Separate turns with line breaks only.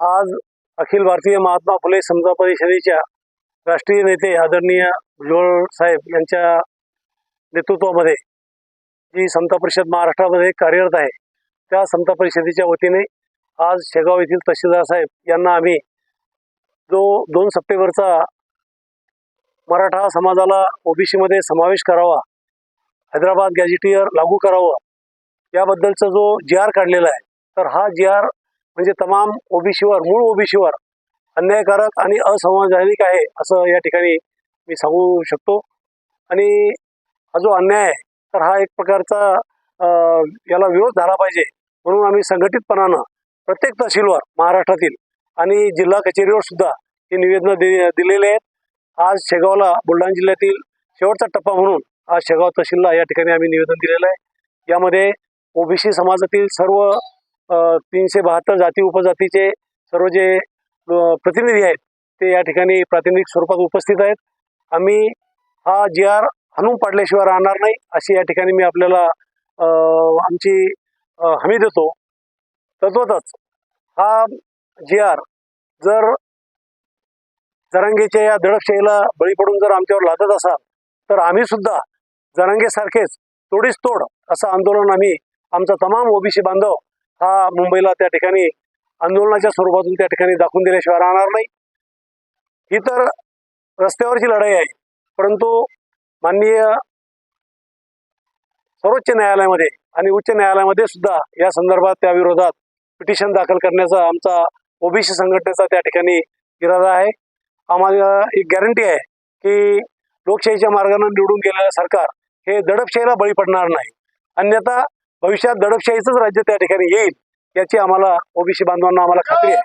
आज अखिल भारतीय महात्मा फुले समता परिषदेच्या राष्ट्रीय नेते आदरणीय भुजबळ साहेब यांच्या नेतृत्वामध्ये जी समता परिषद महाराष्ट्रामध्ये कार्यरत आहे त्या समता परिषदेच्या वतीने आज शेगाव येथील तहसीलदार साहेब यांना आम्ही जो दोन सप्टेंबरचा मराठा समाजाला ओबीसीमध्ये समावेश करावा हैदराबाद गॅजेटियर लागू करावं याबद्दलचा जो जी आर काढलेला आहे तर हा जी आर म्हणजे तमाम ओबीसीवर मूळ ओबीसीवर अन्यायकारक आणि असंवैधानिक आहे असं या ठिकाणी मी सांगू शकतो. आणि हा जो अन्याय आहे तर हा एक प्रकारचा याला विरोध झाला पाहिजे म्हणून आम्ही संघटितपणानं प्रत्येक तहसीलवर महाराष्ट्रातील आणि जिल्हा कचेरीवर सुद्धा हे निवेदनं दि दिलेले आहेत. आज शेगावला बुलढाणा जिल्ह्यातील शेवटचा टप्पा म्हणून आज शेगाव तहसीलला या ठिकाणी आम्ही निवेदन दिलेलं आहे. यामध्ये ओबीसी समाजातील सर्व तीनशे बहात्तर जाती उपजातीचे सर्व जे प्रतिनिधी आहेत ते या ठिकाणी प्रातिनिधिक स्वरूपात उपस्थित आहेत. आम्ही हा जी आर हाणून पाडल्याशिवाय राहणार नाही अशी या ठिकाणी मी आपल्याला आमची हमी देतो. तद्वतच हा जी आर जर जरांगेच्या या दडपशाहीला बळी पडून जर आमच्यावर लादत असाल तर आम्ही सुद्धा जरांगेसारखेच तोडीस तोड असं आंदोलन आम्ही आमचा तमाम ओबीसी बांधव हा मुंबईला त्या ठिकाणी आंदोलनाच्या स्वरूपातून त्या ठिकाणी दाखवून दिल्याशिवाय राहणार नाही. ही तर रस्त्यावरची लढाई आहे. परंतु माननीय सर्वोच्च न्यायालयामध्ये आणि उच्च न्यायालयामध्ये सुद्धा या संदर्भात त्या विरोधात पिटिशन दाखल करण्याचा आमचा ओबीसी संघटनेचा त्या ठिकाणी इरादा आहे. आम्हाला एक गॅरंटी आहे की लोकशाहीच्या मार्गाने निवडून गेलेलं सरकार हे दडपशाहीला बळी पडणार नाही. अन्यथा भविष्यात दडपशाहीचंच राज्य त्या ठिकाणी येईल याची आम्हाला ओबीसी बांधवांना आम्हाला खात्री आहे.